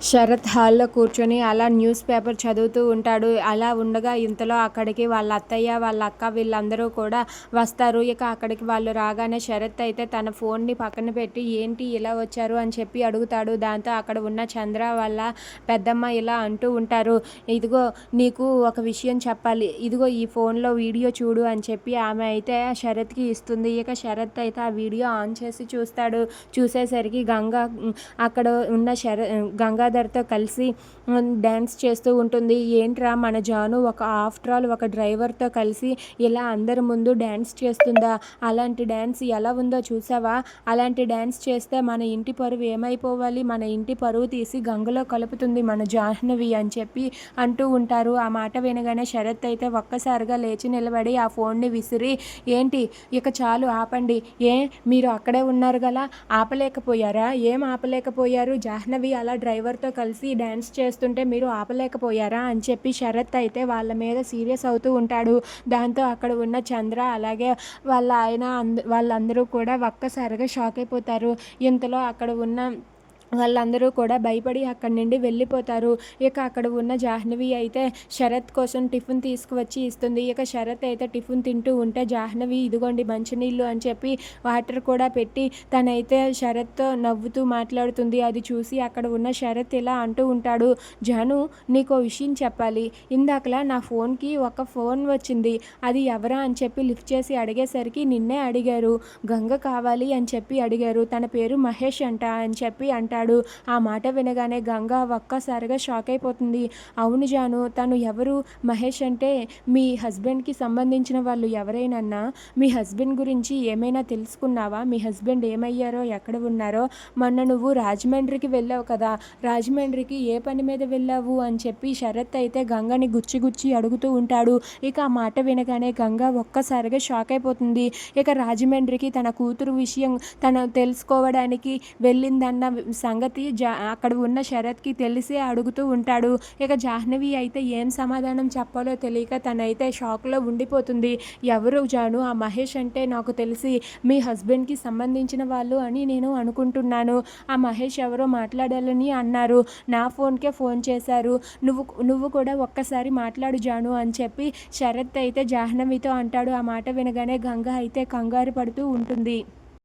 శరత్ హాల్లో కూర్చొని అలా న్యూస్ పేపర్ చదువుతూ ఉంటాడు. అలా ఉండగా ఇంతలో అక్కడికి వాళ్ళ అత్తయ్య వాళ్ళ అక్క వీళ్ళందరూ కూడా వస్తారు. ఇక అక్కడికి వాళ్ళు రాగానే శరత్ అయితే తన ఫోన్ని పక్కన పెట్టి ఏంటి ఇలా వచ్చారు? అని చెప్పి అడుగుతాడు. దాంతో అక్కడ ఉన్న చంద్ర వాళ్ళ పెద్దమ్మ ఇలా అంటూ ఉంటారు. ఇదిగో నీకు ఒక విషయం చెప్పాలి. ఇదిగో ఈ ఫోన్లో వీడియో చూడు అని చెప్పి ఆమె అయితే శరత్కి ఇస్తుంది. ఇక శరత్ అయితే ఆ వీడియో ఆన్ చేసి చూస్తాడు. చూసేసరికి గంగా అక్కడ ఉన్న శర గంగా గంగాధర్తో కలిసి డ్యాన్స్ చేస్తూ ఉంటుంది. ఏంట్రా మన జాను ఒక ఆఫ్టర్ ఆల్ ఒక డ్రైవర్తో కలిసి ఇలా అందరి ముందు డ్యాన్స్ చేస్తుందా? అలాంటి డ్యాన్స్ ఎలా ఉందో చూసావా? అలాంటి డ్యాన్స్ చేస్తే మన ఇంటి పరువు ఏమైపోవాలి? మన ఇంటి పరువు తీసి గంగలో కలుపుతుంది మన జాహ్నవి అని చెప్పి అంటూ ఉంటారు. ఆ మాట వినగానే శరత్ అయితే ఒక్కసారిగా లేచి నిలబడి ఆ ఫోన్ని విసిరి ఏంటి? ఇక చాలు ఆపండి. ఏ మీరు అక్కడే ఉన్నారు గల ఆపలేకపోయారా? ఏం ఆపలేకపోయారు? జాహ్నవి అలా డ్రైవర్ అందరితో కలిసి డ్యాన్స్ చేస్తుంటే మీరు ఆపలేకపోయారా అని చెప్పి శరత్ అయితే వాళ్ళ మీద సీరియస్ అవుతూ ఉంటాడు. దాంతో అక్కడ ఉన్న చంద్ర అలాగే వాళ్ళ ఆయన అంద వాళ్ళందరూ కూడా ఒక్కసారిగా షాక్ అయిపోతారు. ఇంతలో అక్కడ ఉన్న వాళ్ళందరూ కూడా భయపడి అక్కడి నుండి వెళ్ళిపోతారు. ఇక అక్కడ ఉన్న జాహ్నవి అయితే శరత్ కోసం టిఫిన్ తీసుకువచ్చి ఇస్తుంది. ఇక శరత్ అయితే టిఫిన్ తింటూ ఉంటే జాహ్నవి ఇదిగోండి మంచినీళ్ళు అని చెప్పి వాటర్ కూడా పెట్టి తనైతే శరత్తో నవ్వుతూ మాట్లాడుతుంది. అది చూసి అక్కడ ఉన్న శరత్ ఇలా అంటూ ఉంటాడు జాను నీకు విషయం చెప్పాలి. ఇందాకలా నా ఫోన్కి ఒక ఫోన్ వచ్చింది. అది ఎవరా అని చెప్పి లిఫ్ట్ చేసి అడిగేసరికి నిన్నే అడిగారు. గంగ కావాలి అని చెప్పి అడిగారు. తన పేరు మహేష్ అంట అని చెప్పి అంటారు. అంటాడు ఆ మాట వినగానే గంగ ఒక్కసారిగా షాక్ అయిపోతుంది. అవును జాను తను ఎవరు? మహేష్ అంటే మీ హస్బెండ్కి సంబంధించిన వాళ్ళు ఎవరైనా మీ హస్బెండ్ గురించి ఏమైనా తెలుసుకున్నావా? మీ హస్బెండ్ ఏమయ్యారో? ఎక్కడ ఉన్నారో? మొన్న నువ్వు రాజమండ్రికి వెళ్ళావు కదా. రాజమండ్రికి ఏ పని మీద వెళ్ళావు? అని చెప్పి శరత్ అయితే గంగని గుచ్చి గుచ్చి అడుగుతూ ఉంటాడు. ఇక ఆ మాట వినగానే గంగ ఒక్కసారిగా షాక్ అయిపోతుంది. ఇక రాజమండ్రికి తన కూతురు విషయం తను తెలుసుకోవడానికి వెళ్ళిందన్న సంగతి జా అక్కడ ఉన్న శరత్కి తెలిసే అడుగుతూ ఉంటాడు. ఇక జాహ్నవి అయితే ఏం సమాధానం చెప్పాలో తెలియక తనైతే షాక్లో ఉండిపోతుంది. ఎవరు జాను? ఆ మహేష్ అంటే నాకు తెలిసి మీ హస్బెండ్కి సంబంధించిన వాళ్ళు అని నేను అనుకుంటున్నాను. ఆ మహేష్ ఎవరో మాట్లాడాలని అన్నారు. నా ఫోన్కే ఫోన్ చేశారు. నువ్వు నువ్వు కూడా ఒక్కసారి మాట్లాడు జాను అని చెప్పి శరత్ అయితే జాహ్నవితో అంటాడు. ఆ మాట వినగానే గంగ అయితే కంగారు పడుతూ ఉంటుంది.